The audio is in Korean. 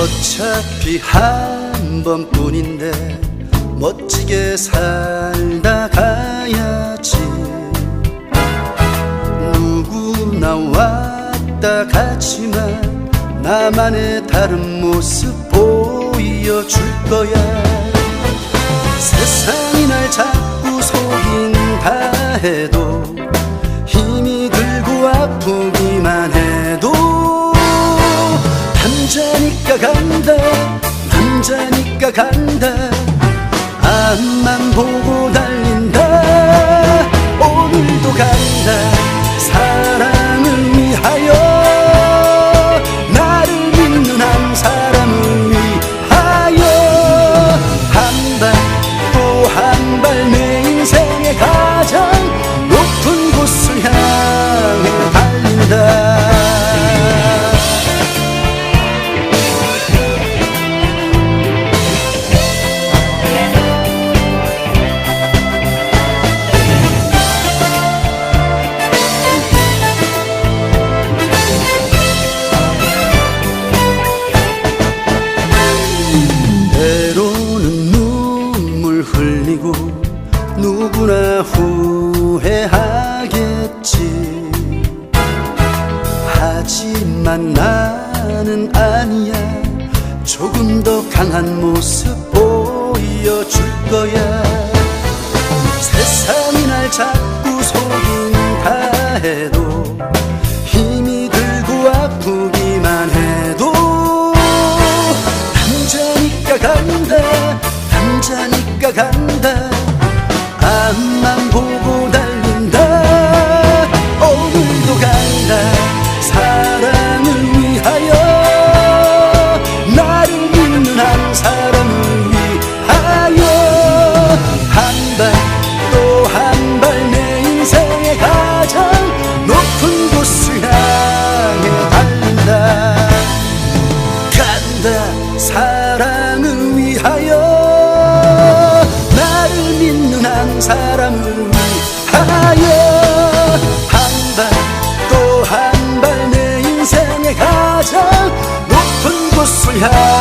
어차피 한 번뿐인데 멋지게 살다 가야지. 누구나 왔다 갔지만 나만의 다른 모습 보여줄 거야. 세상이 날 자꾸 속인다 해도 남자니까 간다. 남자니까 간다. 앞만 보고 누구나 후회하겠지. 하지만 나는 아니야. 조금 더 강한 모습 보여줄 거야. 세상이 날 자꾸 속인다 해도 힘이 들고 아프기만 해도 남자니까 간다 남자니까 간다 앞만 보고 사람을 위하여 한 발 또 한 발 내 인생의 가장 높은 곳을 향해